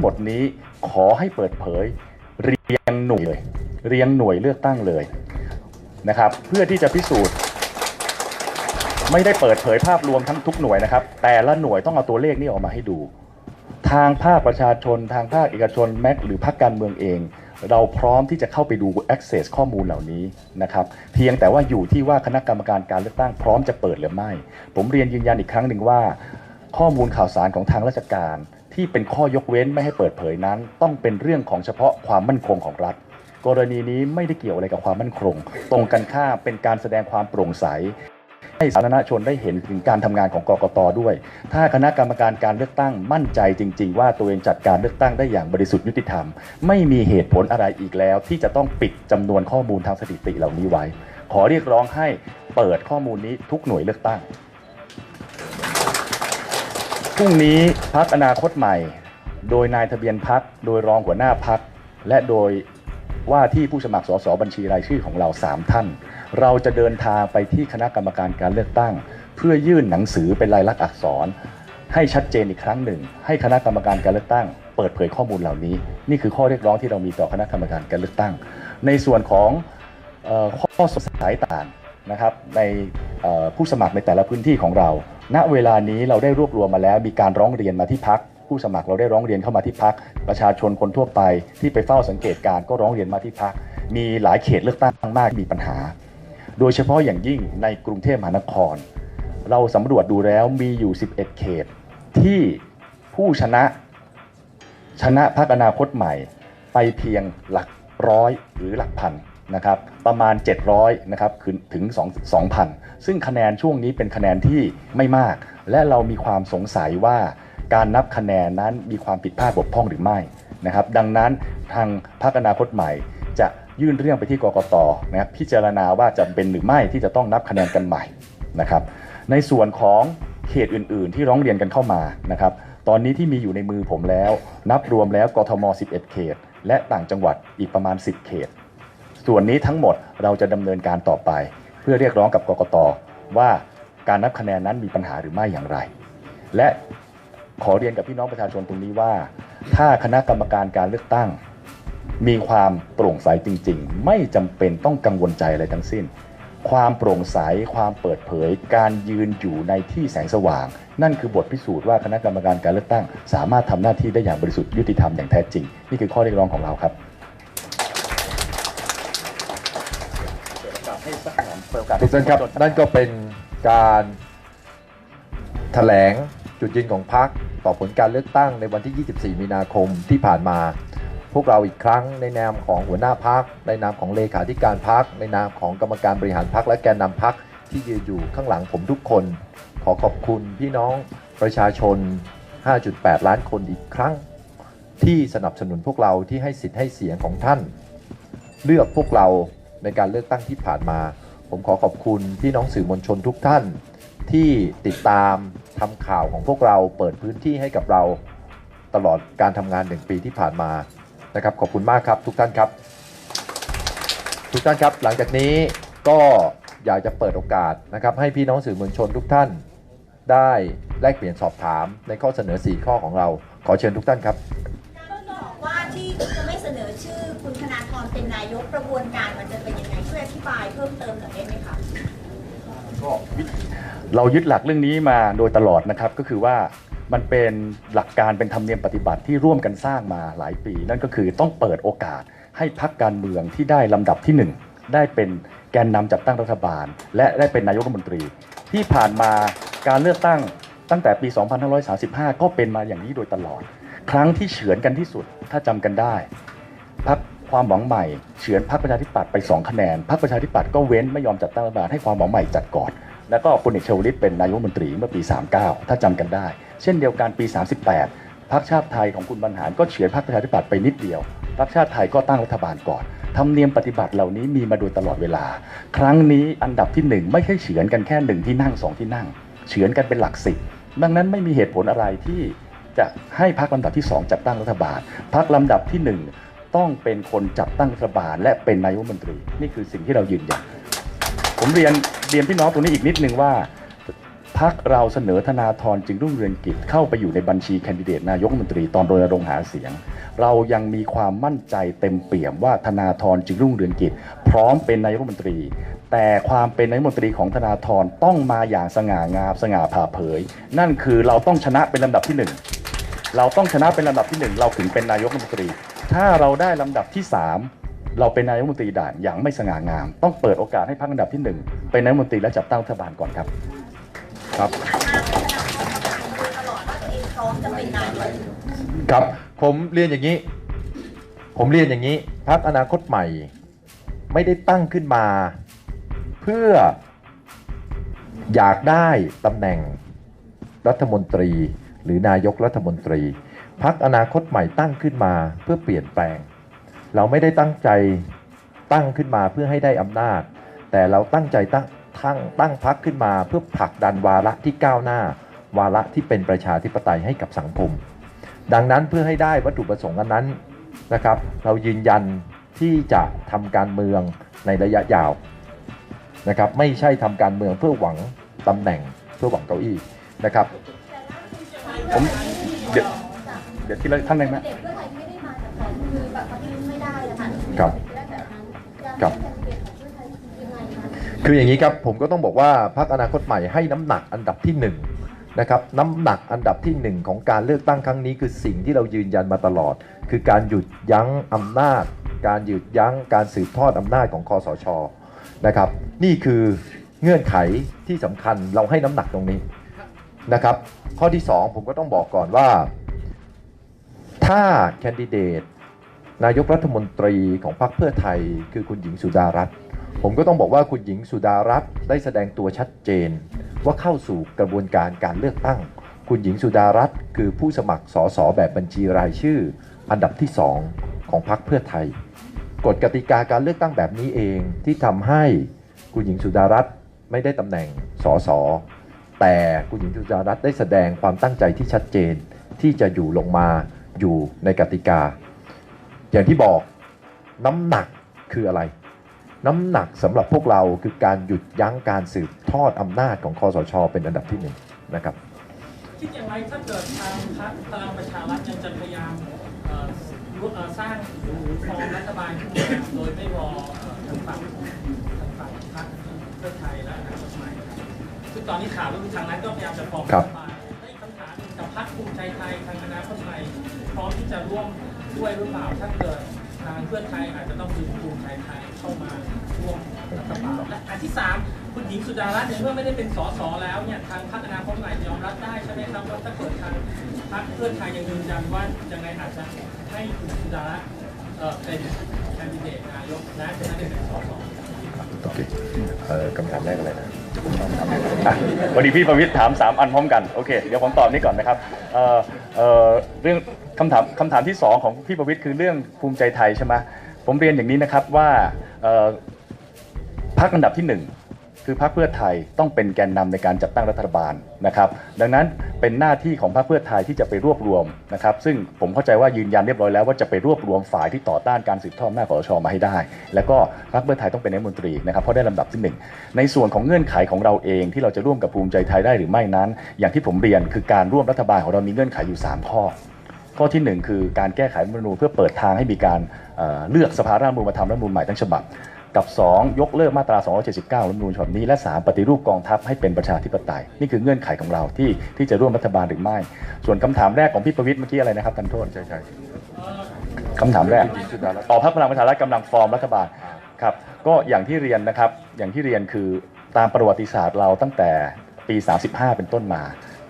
หมดนี้ขอให้เปิดเผยเรียงหน่วยเลยเรียงหน่วยเลือกตั้งเลยนะครับ เพื่อที่จะพิสูจน์ ไม่ได้เปิดเผยภาพรวมทั้งทุกหน่วยนะครับ แต่ละหน่วยต้องเอาตัวเลขนี้ออกมาให้ดู ทางภาคประชาชน ทางภาคเอกชนแม็กหรือภาคการเมืองเอง เราพร้อมที่จะเข้าไปดู access ข้อมูลเหล่านี้นะครับ เพียงแต่ว่าอยู่ที่ว่าคณะกรรมการการเลือกตั้งพร้อมจะเปิดหรือไม่ ผมเรียนยืนยันอีกครั้งหนึ่งว่า ข้อมูลข่าวสารของทางราชการ ที่เป็นข้อยกเว้นไม่ให้เปิดเผยนั้น ต้องเป็นเรื่องของเฉพาะความมั่นคงของรัฐ กรณีนี้ไม่ได้เกี่ยวอะไรกับความมั่นคง ตรงกันข้ามเป็นการแสดงความโปร่งใส ให้สาธารณชนได้เห็นถึงการทำงานของกกตด้วย ถ้าคณะกรรมการการเลือกตั้งมั่นใจจริง ๆ ว่าตัวเองจัดการเลือกตั้งได้อย่างบริสุทธิ์ยุติธรรม ไม่มีเหตุผลอะไรอีกแล้ว ที่จะต้องปิดจำนวนข้อมูลทางสถิติเหล่านี้ไว้ ขอเรียกร้องให้เปิดข้อมูลนี้ทุกหน่วยเลือกตั้ง พรุ่งนี้พักอนาคตใหม่ โดยนายทะเบียนพักโดยรองหัวหน้าพักและโดยว่าที่ผู้สมัครสสบัญชีรายชื่อของเรา 3 ท่าน เราจะเดินทางไปที่คณะกรรมการการเลือกตั้ง เพื่อยื่นหนังสือเป็นลายลักษณ์อักษร ให้ชัดเจนอีกครั้งหนึ่ง ให้คณะกรรมการการเลือกตั้ง เปิดเผยข้อมูลเหล่านี้ นี่คือข้อเรียกร้องที่เรามีต่อคณะกรรมการการเลือกตั้ง ในส่วนของออข้อสงสัยต่างนะครับในผู้สมัครในแต่ละพื้นที่ของเรา ณเวลานี้เราได้รวบรวมมาแล้วมีการร้องเรียนมาที่พักผู้สมัครเราได้ร้องเรียนเข้ามาที่พักประชาชนคนทั่วไปที่ไปเฝ้าสังเกตการก็ร้องเรียนมาที่พักมีหลายเขตเลือกตั้งมากมีปัญหา โดยเฉพาะอย่างยิ่งในกรุงเทพมหานคร เราสำรวจดูแล้วมีอยู่ 11 เขต ที่ผู้ชนะชนะพักอนาคตใหม่ไปเพียงหลักร้อยหรือหลักพัน นะครับประมาณ 700นะครับถึงถึง2 2,000 ซึ่งคะแนนช่วงนี้เป็นคะแนนที่ไม่มาก และเรามีความสงสัยว่าการนับคะแนนนั้นมีความผิดพลาดบกพร่องหรือไม่นะครับดังนั้นทางพักอนาคตใหม่จะยื่นเรื่องไปที่กกตนะครับพิจารณาว่าจะเป็นหรือไม่ที่จะต้องนับคะแนนกันใหม่นะครับในส่วนของเขตอื่น ๆ ที่ร้องเรียนกันเข้ามานะครับตอนนี้ที่มีอยู่ในมือผมแล้ว นับรวมแล้วกทม 11 เขต และต่างจังหวัดอีกประมาณ 10 เขต ส่วนนี้ทั้งหมดเราจะดำเนินการต่อไป เพื่อเรียกร้องกับกกตว่าการนับคะแนนนั้นมีปัญหาหรือไม่อย่างไร และขอเรียนกับพี่น้องประชาชนตรงนี้ว่า ถ้าคณะกรรมการการเลือกตั้ง มีความโปร่งใสจริง ๆ ไม่จำเป็นต้องกังวลใจอะไรทั้งสิ้น ความโปร่งใสความเปิดเผย การยืนอยู่ในที่แสงสว่าง นั่นคือบทพิสูจน์ว่าคณะกรรมการการเลือกตั้ง สามารถทำหน้าที่ได้อย่างบริสุทธิ์ยุติธรรมอย่างแท้จริง นี่คือข้อเรียกร้องของเราครับให้สักหน่ อยเปิดโอกาสทุกท่านครับ นั่นก็เป็นการแถลงจุดยืนของพรรคต่อผลการเลือกตั้งในวันที่ 24 มีนาคมที่ผ่านมา พวกเราอีกครั้งในนามของหัวหน้าพรรคในนามของเลขาธิการพรรคในนามของกรรมการบริหารพรรคและแกนนำพรรคที่ยืนอยู่ข้างหลังผมทุกคน ขอขอบคุณพี่น้องประชาชน 5.8 ล้านคนอีกครั้ง ที่สนับสนุนพวกเราที่ให้สิทธิ์ให้เสียงของท่าน เลือกพวกเราในการเลือกตั้งที่ผ่านมา ผมขอขอบคุณพี่น้องสื่อมวลชนทุกท่าน ที่ติดตามทำข่าวของพวกเราเปิดพื้นที่ให้กับเราตลอดการทำงานหนึ่งปีที่ผ่านมานะครับ ขอบคุณมากครับทุกท่านครับ ทุกท่านครับ หลังจากนี้ก็อยากจะเปิดโอกาสนะครับ ให้พี่น้องสื่อมวลชนทุกท่าน ได้แลกเปลี่ยนสอบถามในข้อเสนอ 4 ข้อของเรา ขอเชิญทุกท่านครับบอกว่าที่จะไม่เสนอชื่อคุณธนาธรเป็นนายกกระบวนการมันจะเป็นยังไงช่วยอธิบายเพิ่มเติมหน่อย เรายึดหลักเรื่องนี้มาโดยตลอดนะครับก็คือว่ามันเป็นหลักการเป็นธรรมเนียมปฏิบัติที่ร่วมกันสร้างมาหลายปี นั่นก็คือต้องเปิดโอกาสให้พักการเมืองที่ได้ลำดับที่หนึ่งได้เป็นแกนนำจัดตั้งรัฐบาล และได้เป็นนายกรัฐมนตรี ที่ผ่านมาการเลือกตั้งตั้งแต่ปี 2535 ก็เป็นมาอย่างนี้โดยตลอด ครั้งที่เฉือนกันที่สุดถ้าจำกันได้พัก ความหวังใหม่เฉือนพักประชาธิปัตย์ไป 2 คะแนนพักประชาธิปัตย์ก็เว้นไม่ยอมจัดตั้งรัฐบาลให้ความหวังใหม่จัดก่อน แล้วก็พลเอกชวลิตเป็นนายกรัฐมนตรีเมื่อปี 39 ถ้าจำกันได้ เช่นเดียวกันปี 38พักชาติไทยของคุณบรรหารก็เฉือนพักประชาธิปัตย์ไปนิดเดียวพักชาติไทยก็ตั้งรัฐบาลก่อนธรรมเนียมปฏิบัติเหล่านี้มีมาโดยตลอดเวลา ครั้งนี้อันดับที่หนึ่งไม่ใช่เฉือนกันแค่หนึ่งที่นั่งสองที่นั่งเฉือนกันเป็นหลักสิบดังนั้นไม่มีเหตุผลอะไรที่จะให้พักลำดับที่สองจัดตั้งรัฐบาลพักลำดับที่หนึ่ง ต้องเป็นคนจัดตั้งรัฐบาล และเป็นนายกรัฐมนตรี นี่คือสิ่งที่เรายืนยัน ผมเรียนเรียนพี่น้องตรงนี้อีกนิดนึงว่าพักเราเสนอธนาธรจึงรุ่งเรืองกิจเข้าไปอยู่ในบัญชีแคนดิเดตนายกรัฐมนตรีตอนรณรงค์หาเสียง เรายังมีความมั่นใจเต็มเปี่ยมว่าธนาธรจึงรุ่งเรืองกิจ พร้อมเป็นนายกรัฐมนตรี แต่ความเป็นนายกรัฐมนตรีของธนาธรต้องมาอย่างสง่างามสง่าผ่าเผย นั่นคือเราต้องชนะเป็นลำดับที่หนึ่ง เราต้องชนะเป็นลำดับที่หนึ่งเราถึงเป็นนายกรัฐมนตรี ถ้าเราได้ลำดับที่สามเราเป็นนายกรัฐมนตรีได้อย่างไม่สง่างาม ต้องเปิดโอกาสให้พรรคอันดับที่หนึ่งเป็นนายกรัฐมนตรีและจัดตั้งรัฐบาลก่อนครับ ครับครับผมเรียนอย่างนี้ ผมเรียนอย่างนี้พรรคอนาคตใหม่ ไม่ได้ตั้งขึ้นมา เพื่ออยากได้ตำแหน่งรัฐมนตรี หรือนายกรัฐมนตรีพรรคอนาคตใหม่ตั้งขึ้นมาเพื่อเปลี่ยนแปลง เราไม่ได้ตั้งใจตั้งขึ้นมาเพื่อให้ได้อำนาจ แต่เราตั้งใจตั้งตั้งตั้งพรรคขึ้นมาเพื่อผลักดันวาระที่ก้าวหน้า วาระที่เป็นประชาธิปไตยให้กับสังคม ดังนั้นเพื่อให้ได้วัตถุประสงค์อันนั้นนะครับ เรายืนยันที่จะทำการเมืองในระยะยาวนะครับ ไม่ใช่ทำการเมืองเพื่อหวังตำแหน่งเพื่อหวังเก้าอี้นะครับ ผมเดี๋ยวเดี๋ยวทีละท่านได้ไหมเด็กเพื่อไทยไม่ได้มาจากการคือแบบปฏิรูปไม่ได้นะคะครับครับ คืออย่างนี้ครับผมก็ต้องบอกว่าพรรคอนาคตใหม่ให้น้ำหนักอันดับที่หนึ่งนะครับน้ำหนักอันดับที่หนึ่งของการเลือกตั้งครั้งนี้คือสิ่งที่เรายืนยันมาตลอด คือการหยุดยั้งอำนาจ การหยุดยั้งการสืบทอดอำนาจของคอสชนะครับ นี่คือเงื่อนไขที่สำคัญเราให้น้ำหนักตรงนี้ นะครับ ข้อที่ 2 ผมก็ต้องบอกก่อนว่า ถ้าแคนดิเดตนายกรัฐมนตรีของพรรคเพื่อไทยคือคุณหญิงสุดารัตน์ผมก็ต้องบอกว่าคุณหญิงสุดารัตน์ได้แสดงตัวชัดเจน ว่าเข้าสู่กระบวนการการเลือกตั้ง คุณหญิงสุดารัตน์คือผู้สมัครสสแบบบัญชีรายชื่อ อันดับที่ 2 ของพรรคเพื่อไทยกฎกติกาการเลือกตั้งแบบนี้เองที่ทำให้คุณหญิงสุดารัตน์ไม่ได้ตำแหน่งสส แต่คุณหญิงสุดารัตน์ได้แสดงความตั้งใจที่ชัดเจนที่จะอยู่ลงมาอยู่ในกติกา อย่างที่บอกน้ำหนักคืออะไร น้ำหนักสำหรับพวกเราคือการหยุดยั้งการสืบทอดอำนาจของคอสช เป็นอันดับที่หนึ่งนะครับคิดอย่างไรถ้าเกิดทางพรรคพลังประชารัฐยังจะพยายามสร้างฟอร์มรัฐบาลขึ้นมาโดยไม่รอทางฝั่งทางฝั่งพรรคเพื่อไทยและอนาค ตใหม่ซึ่งตอนนี้ข่าวก็คือทางนั้นก็พยายามจะฟอร์มครัรับฐบาลและอีกคำถามหนึ่งกับพรรคภูมิใจไทยทางอนาคตใหม่พร้อมที่จะร่วมด้วยหรือเปล่าถ้าเกิดทางเพื่อไทยอาจจะต้องดึงภูมิใจไทยเข้ามาร่วมรัฐบาลและอันที่สามคุณหญิงสุดารัตน์เนี่ยเมื่อไม่ได้เป็นสสแล้วเนี่ยทางพรรคอนาคตใหม่ยอมรับได้ใช่ไหมครับว่าถ้าเกิดทางพรรคเพื่อไทยยังยืนยันว่ายังไงอาจจะให้คุณสุดารัตน์เอ่อเป็นแคนดิเดตนายกและจะได้เป็นสสโอเคเอ่อคำถามแรกอะไรนะอะ วันนี้พี่ประวิทย์ถาม 3 อันพร้อมกัน โอเค เดี๋ยวผมตอบนี้ก่อนนะครับเอ่อเอ่อเรื่องคำถามคำถามที่ 2 ของพี่ประวิทย์คือเรื่องภูมิใจไทยใช่ไหมผมเรียนอย่างนี้นะครับว่าพักอันดับที่1 คือพรรคเพื่อไทยต้องเป็นแกนนำในการจัดตั้งรัฐบาลนะครับดังนั้นเป็นหน้าที่ของพรรคเพื่อไทยที่จะไปรวบรวมนะครับซึ่งผมเข้าใจว่ายืนยันเรียบร้อยแล้วว่าจะไปรวบรวมฝ่ายที่ต่อต้านการสืบทอดอำนาจของชมาให้ได้ แล้วก็พรรคเพื่อไทยต้องเป็นนายมนตรีนะครับเพราะได้ลำดับที่หนึ่งในส่วนของเงื่อนไขของเราเองที่เราจะร่วมกับภูมิใจไทยได้หรือไม่นั้น อย่างที่ผมเรียนคือการร่วมรัฐบาลของเรามีเงื่อนไขอยู่ 3 ข้อข้อที่ 1 คือการแก้ไขรัฐธรรมนูญเพื่อเปิดทางให้มีการเอ่อเลือกสภาร่างรัฐธรรมนูญมาทำรัฐมนูญใหม่ทั้งฉบับ กับ 2 ยกเลิกมาตรา 279รัฐธรรมนูญฉบับนี้ และ 3 ปฏิรูปกองทัพให้เป็นประชาธิปไตย นี่คือเงื่อนไขของเราที่ที่จะร่วมรัฐบาลหรือไม่ ส่วนคำถามแรกของพี่ประวิตรเมื่อกี้อะไรนะครับท่านโทษใช่ใช่คำถามแรกต่อพรรคพลังประชารัฐกำลังฟอร์มรัฐบาลครับก็อย่างที่เรียนนะครับอย่างที่เรียนคือตามประวัติศาสตร์เราตั้งแต่ปี 35 เป็นต้นมา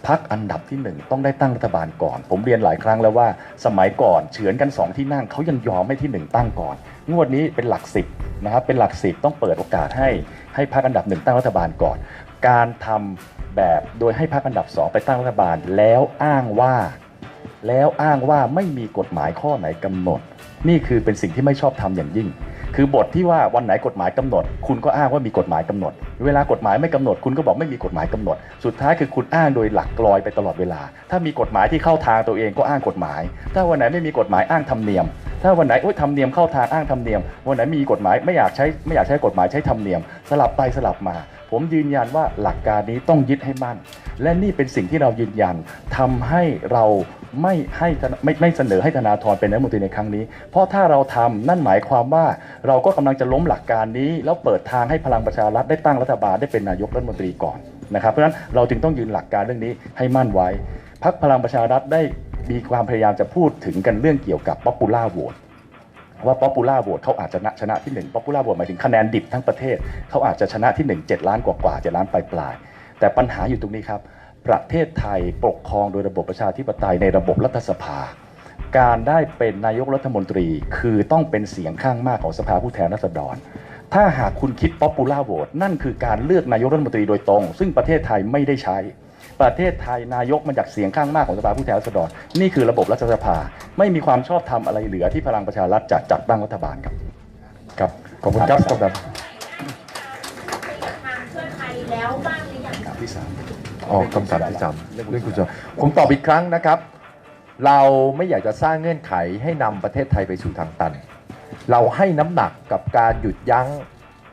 พักอันดับที่หนึ่งต้องได้ตั้งรัฐบาลก่อน ผมเรียนหลายครั้งแล้วว่าสมัยก่อนเฉือนกันสองที่นั่งเขายังยอมให้ที่หนึ่งตั้งก่อน งวดนี้เป็นหลักสิบนะครับเป็นหลักสิบต้องเปิดโอกาสให้ให้พักอันดับหนึ่งตั้งรัฐบาลก่อน การทำแบบโดยให้พักอันดับสองไปตั้งรัฐบาลแล้วอ้างว่า แล้วอ้างว่าไม่มีกฎหมายข้อไหนกำหนด นี่คือเป็นสิ่งที่ไม่ชอบทำอย่างยิ่ง คือบทที่ว่าวันไหนกฎหมายกำหนด คุณก็อ้างว่ามีกฎหมายกำหนด เวลากฎหมายไม่กำหนด คุณก็บอกไม่มีกฎหมายกำหนด สุดท้ายคือคุณอ้างโดยหลักลอยไปตลอดเวลา ถ้ามีกฎหมายที่เข้าทางตัวเองก็อ้างกฎหมาย ถ้าวันไหนไม่มีกฎหมายอ้างธรรมเนียม ถ้าวันไหนโอ๊ยธรรมเนียมเข้าทางอ้างธรรมเนียม วันไหนมีกฎหมายไม่อยากใช้ไม่อยากใช้กฎหมายใช้ธรรมเนียม สลับไปสลับมา ผมยืนยันว่าหลักการนี้ต้องยึดให้มั่นและนี่เป็นสิ่งที่เรายืนยันทำให้เรา ไม่ให้ไม่ไม่เสนอให้ธนาธรเป็นนายกรัฐมนตรีในครั้งนี้ เพราะถ้าเราทำนั่นหมายความว่าเราก็กำลังจะล้มหลักการนี้ แล้วเปิดทางให้พลังประชารัฐได้ตั้งรัฐบาลได้เป็นนายกรัฐมนตรีก่อนนะครับ เพราะฉะนั้นเราจึงต้องยืนหลักการเรื่องนี้ให้มั่นไว้พักพลังประชารัฐได้มีความพยายามจะพูดถึงกันเรื่องเกี่ยวกับ popular vote ว่าป๊อปปูล่าโหวตเขาอาจจะชนะที่1ป๊อปปูล่าโหวตหมายถึงคะแนนดิบทั้งประเทศเขาอาจจะชนะที่ 1 7 ล้านกว่ากว่า7ล้านปลายปลายแต่ปัญหาอยู่ตรงนี้ครับ ประเทศไทยปกครองโดยระบบประชาธิปไตยในระบบรัฐสภา การได้เป็นนายกรัฐมนตรีคือต้องเป็นเสียงข้างมากของสภาผู้แทนราษฎร ถ้าหากคุณคิดป๊อปปูล่าโหวตนั่นคือการเลือกนายกรัฐมนตรีโดยตรง ซึ่งประเทศไทยไม่ได้ใช้ ประเทศไทยนายกมาจากเสียงข้างมากของสภาผู้แทนราษฎร นี่คือระบบรัฐสภา ไม่มีความชอบธรรมอะไรเหลือที่พลังประชารัฐจะจัดตั้งรัฐบาลครับ ครับ ขอบคุณครับกำนันทางเพื่อไทยแล้วบ้างหรือยัง คำถามที่สาม อ๋อคำถามที่สามเรื่องคุณชวนผมตอบอีกครั้งนะครับ เราไม่อยากจะสร้างเงื่อนไขให้นำประเทศไทยไปสู่ทางตัน เราให้น้ำหนักกับการหยุดยั้ง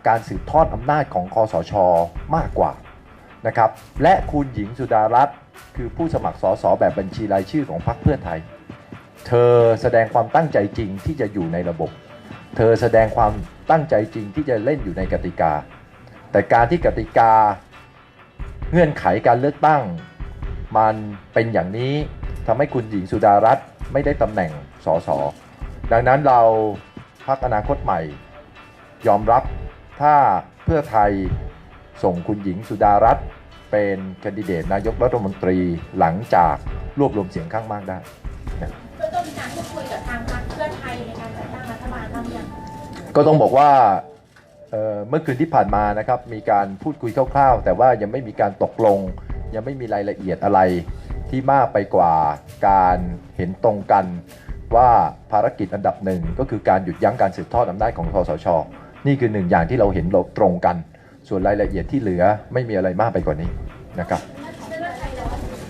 การสืบทอดอำนาจของคอสชมากกว่านะครับ และคุณหญิงสุดารัตน์คือผู้สมัครสสแบบบัญชีรายชื่อของพรรคเพื่อไทย เธอแสดงความตั้งใจจริงที่จะอยู่ในระบบ เธอแสดงความตั้งใจจริงที่จะเล่นอยู่ในกติกา แต่การที่กติกา เงื่อนไขการเลือกตั้ง มันเป็นอย่างนี้ทำให้คุณหญิงสุดารัตน์ไม่ได้ตำแหน่งสสดังนั้นเราพักอนาคตใหม่ ยอมรับถ้าเพื่อไทยส่งคุณหญิงสุดารัตน์เป็นแคนดิเดตนายกรัฐมนตรีหลังจากรวบรวมเสียงข้างมากได้เพื่อต้องมีการพูดคุยกับทางพรรคเพื่อไทยในการจัดตั้งรัฐบาลบ้างหรือยังก็ต้องบอกว่า เมื่อคืนที่ผ่านมานะครับมีการพูดคุยคร่าวๆ แต่ว่ายังไม่มีการตกลง ยังไม่มีรายละเอียดอะไรที่มากไปกว่าการเห็นตรงกันว่าภารกิจอันดับหนึ่งก็คือการหยุดยั้งการสืบทอดอำนาจของคอสช นี่คือหนึ่งอย่างที่เราเห็นตรงกัน ส่วนรายละเอียดที่เหลือไม่มีอะไรมากไปกว่านี้นะครับ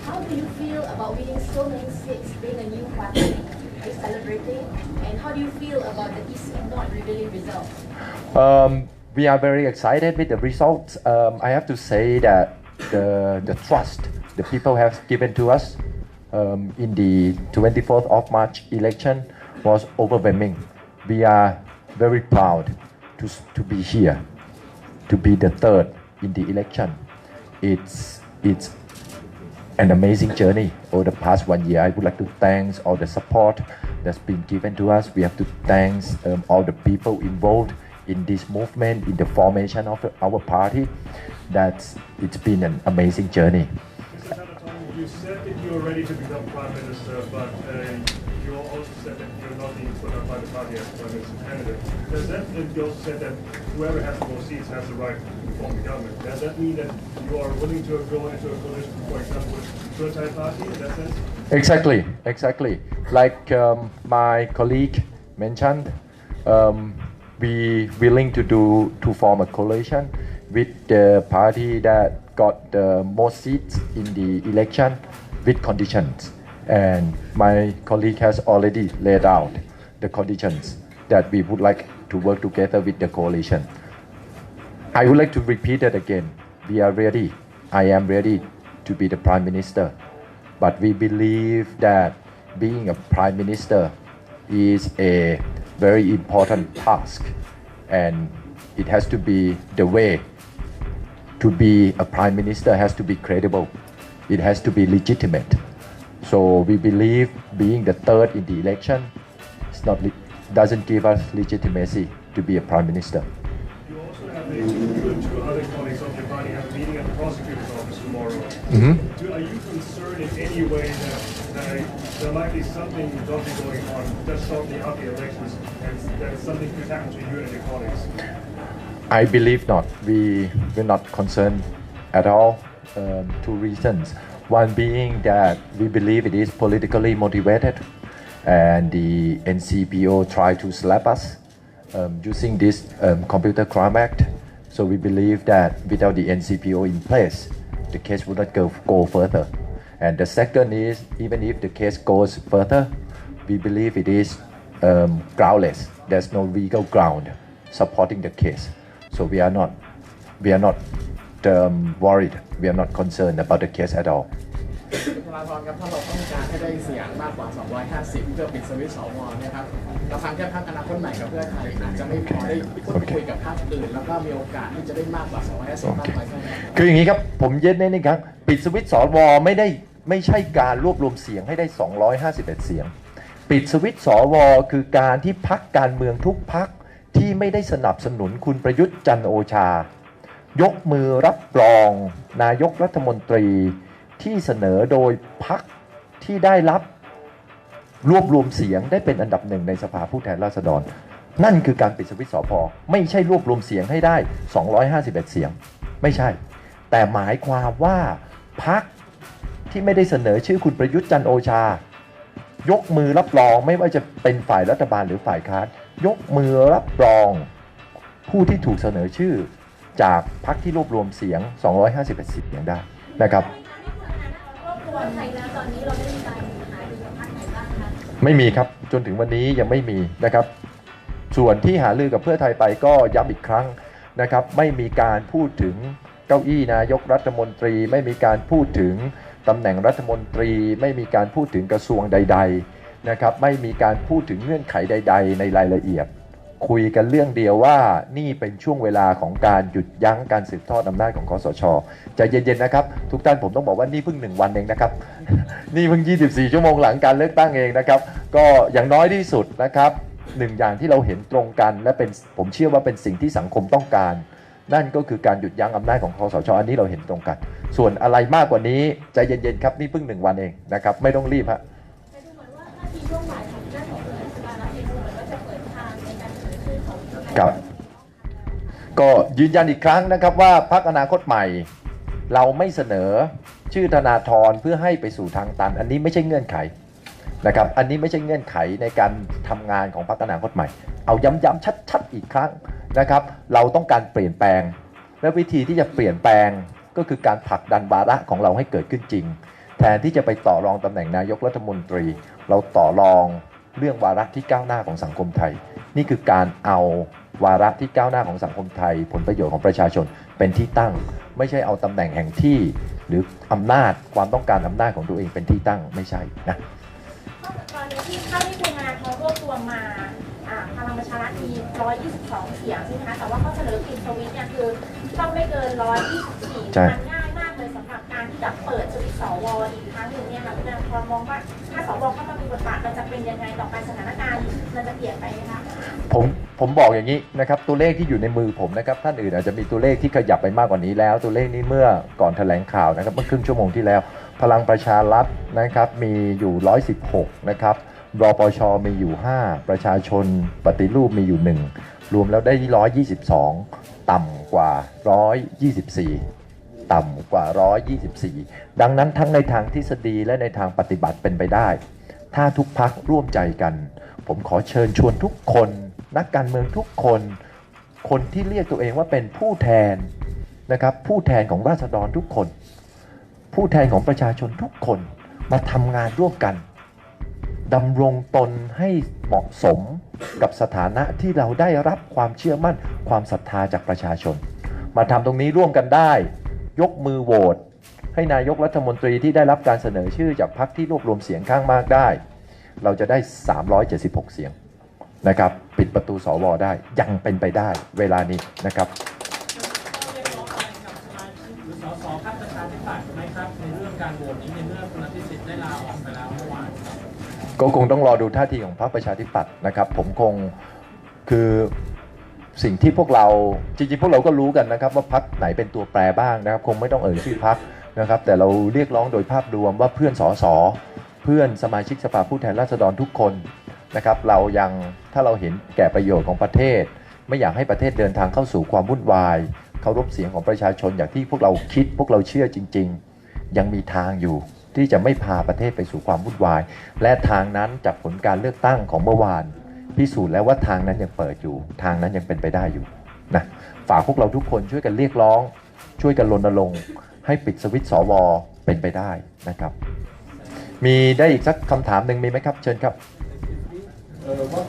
How do you feel about winning so many seats being a new party? Are celebrating? And how do you feel about the EC not revealing results? Um, we are very excited with the results. Um, I have to say that the, the trust the people have given to us um, in the 24th of March election was overwhelming. We are very proud to, to be here, to be the third in the election. It's, it's an amazing journey over the past one year. I would like to thank all the support that's been given to us. We have to thank um, all the people involved in this movement, in the formation of our party. That's it's been an amazing journey. You said that you are ready to become prime minister, but uh, you also said that not put up by the party as prime minister candidate. Does that, and you also said that whoever has the most seats has the right to form the government. Does that mean that you are willing to go into a coalition, for example, with the Thai party in that sense? Exactly, exactly. Like um, my colleague mentioned, um, we willing to do to form a coalition with the party that got the most seats in the election with conditions. And my colleague has already laid out the conditions that we would like to work together with the coalition. I would like to repeat that again. We are ready. I am ready to be the prime minister. But we believe that being a prime minister is a very important task and it has to be the way to be a prime minister has to be credible. It has to be legitimate. So we believe being the third in the election is not le- doesn't give us legitimacy to be a prime minister. You also have a, two other colleagues of your party have a meeting at the prosecutor's office tomorrow. Mm-hmm. Do, are you concerned in any way that, that there might be something dodgy going on just shortly after the elections and that something could happen to you and your colleagues? I believe not. We we're not concerned at all. Um, two reasons. One being that we believe it is politically motivated, and the NCPO tried to slap us um, using this um, Computer Crime Act. So we believe that without the NCPO in place, the case would not go, go further. And the second is even if the case goes further, we believe it is um, groundless. There's no legal ground supporting the case. So we are not we are not um, worried. We are not concerned about the case at all. ธนาธรครับถ้าเราต้องการให้ได้เสียงมากกว่า 250 เพื่อปิดสวิตช์สวเนี่ยครับเราทางแค่พักอนาคตใหม่กับเพื่อไทยอาจจะไม่พอได้พูดคุยกับพรรคอื่นแล้วก็มีโอกาสที่จะได้มากกว่า 250มากกว่าคืออย่างนี้ครับ ผมเย็นนิดนึงครับปิดสวิตช์สวไม่ได้ไม่ใช่การรวบรวมเสียงให้ได้ 251 เสียง ปิดสวิตช์สวคือการที่พักการเมืองทุกพักที่ไม่ได้สนับสนุนคุณประยุทธ์จันโอชา ยกมือรับรอง นายกรัฐมนตรี ที่เสนอโดยพักที่ได้รับรวบรวมเสียงได้เป็นอันดับหนึ่งในสภาผู้แทนราษฎร นั่นคือการปิดสวิตช์สพไม่ใช่รวบรวมเสียงให้ได้ 251 เสียง ไม่ใช่ แต่หมายความว่าพักที่ไม่ได้เสนอชื่อคุณประยุทธ์จันโอชา ยกมือรับรองไม่ว่าจะเป็นฝ่ายรัฐบาลหรือฝ่ายค้านยกมือรับรองผู้ที่ถูกเสนอชื่อจากพรรคที่รวบรวมเสียง 251 เสียงได้นะครับ ครอบครัวไทยแล้วตอนนี้เราได้มีการหารือกับพรรคไหนบ้างคะไม่มีครับจนถึงวันนี้ยังไม่มีนะครับ ส่วนที่หาลือกับเพื่อไทยไปก็ย้ำอีกครั้งนะครับ ไม่มีการพูดถึงเก้าอี้นายกรัฐมนตรี ไม่มีการพูดถึงตำแหน่งรัฐมนตรี ไม่มีการพูดถึงกระทรวงใด ๆนะครับ ไม่มีการพูดถึงเงื่อนไขใด ๆ ในรายละเอียด คุยกันเรื่องเดียวว่านี่เป็นช่วงเวลาของการหยุดยั้งการสืบทอดอำนาจของคอสชจะเย็นๆนะครับ ทุกท่านผมต้องบอกว่านี่เพิ่งหนึ่งวันเองนะครับ นี่เพิ่ง 24 ชั่วโมงหลังการเลือกตั้งเองนะครับ ก็อย่างน้อยที่สุดนะครับหนึ่งอย่างที่เราเห็นตรงกัน และเป็นผมเชื่อว่าเป็นสิ่งที่สังคมต้องการ นั่นก็คือการหยุดยั้งอำนาจของคอสชอันนี้เราเห็นตรงกัน ส่วนอะไรมากกว่านี้ใจเย็นๆครับนี่เพิ่งหนึ่งวันเองนะครับไม่ต้องรีบฮะ กครับ ก็ยืนยันอีกครั้งนะครับว่าพักอนาคตใหม่ เราไม่เสนอชื่อธนาธรเพื่อให้ไปสู่ทางตัน อันนี้ไม่ใช่เงื่อนไขนะครับ อันนี้ไม่ใช่เงื่อนไขในการทำงานของพักอนาคตใหม่ เอาย้ำๆชัดๆอีกครั้งนะครับ เราต้องการเปลี่ยนแปลง และวิธีที่จะเปลี่ยนแปลงก็คือการผลักดันวาระของเราให้เกิดขึ้นจริง แทนที่จะไปต่อรองตำแหน่งนายกรัฐมนตรี เราต่อรองเรื่องวาระที่ก้าวหน้าของสังคมไทย นี่คือการเอา วาระที่ก้าวหน้าของสังคมไทย ผลประโยชน์ของประชาชนเป็นที่ตั้ง ไม่ใช่เอาตำแหน่งแห่งที่ หรืออำนาจความต้องการอำนาจของตัวเองเป็นที่ตั้งไม่ใช่นะตอนนี้ที่เท่าที่คุณธนาธรรวบรวมมาอ่าพลังประชารัฐมี 122 เสียงใช่ไหมคะ แต่ว่าเขาเสนอปิดสวิตช์เนี่ยคือต้องไม่เกิน 124ใช่มันง่ายมากเลยสำหรับการที่จะเปิดสวิตช์สวอีกครั้งหนึ่งเนี่ยค่ะคุณธนาธรมองว่าถ้าสวเข้ามามีบทบาทมันจะเป็นยังไงต่อไปสถานการณ์มันจะเปลี่ยนไปไหมคะ ผมผมบอกอย่างนี้นะครับตัวเลขที่อยู่ในมือผมนะครับท่านอื่นอาจจะมีตัวเลขที่ขยับไปมากกว่านี้แล้ว ตัวเลขนี้เมื่อก่อนแถลงข่าวนะครับเมื่อครึ่งชั่วโมงที่แล้ว พลังประชารัฐนะครับมีอยู่ 116 นะครับรอปชมีอยู่ 5 ประชาชนปฏิรูปมีอยู่ 1 รวมแล้วได้ 122 ต่ำกว่า 124 ต่ำกว่า 124 ดังนั้นทั้งในทางทฤษฎีและในทางปฏิบัติเป็นไปได้ ถ้าทุกพักร่วมใจกัน ผมขอเชิญชวนทุกคน นักการเมืองทุกคน คนที่เรียกตัวเองว่าเป็นผู้แทนนะครับผู้แทนของราษฎรทุกคน ผู้แทนของประชาชนทุกคนมาทำงานร่วมกันดำรงตนให้เหมาะสมกับสถานะที่เราได้รับความเชื่อมั่นความศรัทธาจากประชาชน มาทำตรงนี้ร่วมกันได้ ยกมือโหวตให้นายกรัฐมนตรีที่ได้รับการเสนอชื่อจากพรรคที่รวบรวมเสียงข้างมากได้ เราจะได้ 376 เสียง นะครับปิดประตูสวได้ยังเป็นไปได้เวลานี้นะครับเรียกร้องอะไรกับสมาชิกหรือสสพรรคประชาธิปัตย์ไหมครับในเรื่องการโหวตนี้ในเมื่อคุณอภิสิทธิ์ได้ลาออกไปแล้วเมื่อวานก็คงต้องรอดูท่าทีของพรรคประชาธิปัตย์นะครับ ผมคงคือสิ่งที่พวกเราจริงๆพวกเราก็รู้กันนะครับ ว่าพรรคไหนเป็นตัวแปรบ้างนะครับ คงไม่ต้องเอ่ยชื่อพรรคนะครับ แต่เราเรียกร้องโดยภาพรวมว่าเพื่อนสสเพื่อนสมาชิกสภาผู้แทนราษฎรทุกคน นะครับเรายังถ้าเราเห็นแก่ประโยชน์ของประเทศ ไม่อยากให้ประเทศเดินทางเข้าสู่ความวุ่นวายเคารพเสียงของประชาชนอย่างที่พวกเราคิดพวกเราเชื่อจริง ๆ ยังมีทางอยู่ที่จะไม่พาประเทศไปสู่ความวุ่นวาย และทางนั้นจากผลการเลือกตั้งของเมื่อวานพิสูจน์แล้วว่าทางนั้นยังเปิดอยู่ ทางนั้นยังเป็นไปได้อยู่นะฝากพวกเราทุกคนช่วยกันเรียกร้อง ช่วยกันรณรงค์ให้ปิดสวิตช์สวเป็นไปได้นะครับ มีได้อีกสักคำถามหนึ่งมีไหมครับ เชิญครับ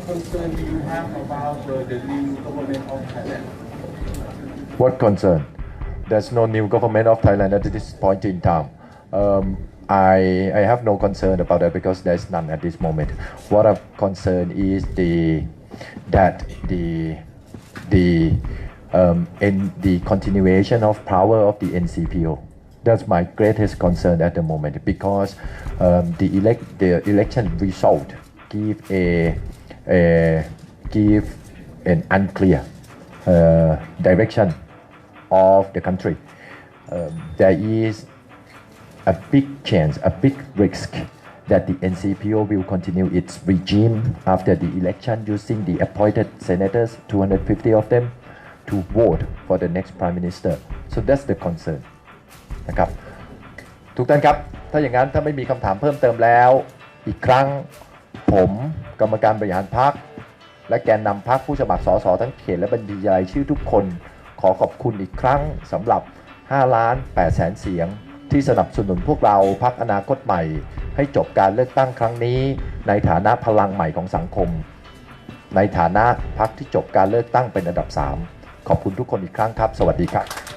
concern do you have about uh, the new government of Thailand? What concern there's no new government of Thailand at this point in time. Um, I, I have no concern about that because there's none at this moment. What I'm concerned is the that the the um, in the continuation of power of the NCPO. That's my greatest concern at the moment because um, the elect the election result give a, a give an unclear uh, direction of the country. Um, there is a big chance, a big risk that the NCPO will continue its regime after the election using the appointed senators, 250 of them, to vote for the next prime minister. So that's the concern. นะครับ ทุกท่านครับ ถ้าอย่างนั้นถ้าไม่มีคำถามเพิ่มเติมแล้ว อีกครั้ง ผมกรรมการบริหารพรรคและแกนนำพรรคผู้สมัครสสทั้งเขตและบัญชีรายชื่อทุกคน ขอขอบคุณอีกครั้งสำหรับ 5 ล้าน8แสนเสียง ที่สนับสนุนพวกเราพรรคอนาคตใหม่ ให้จบการเลือกตั้งครั้งนี้ ในฐานะพลังใหม่ของสังคม ในฐานะพรรคที่จบการเลือกตั้งเป็นอันดับ 3 ขอบคุณทุกคนอีกครั้งครับ สวัสดีครับ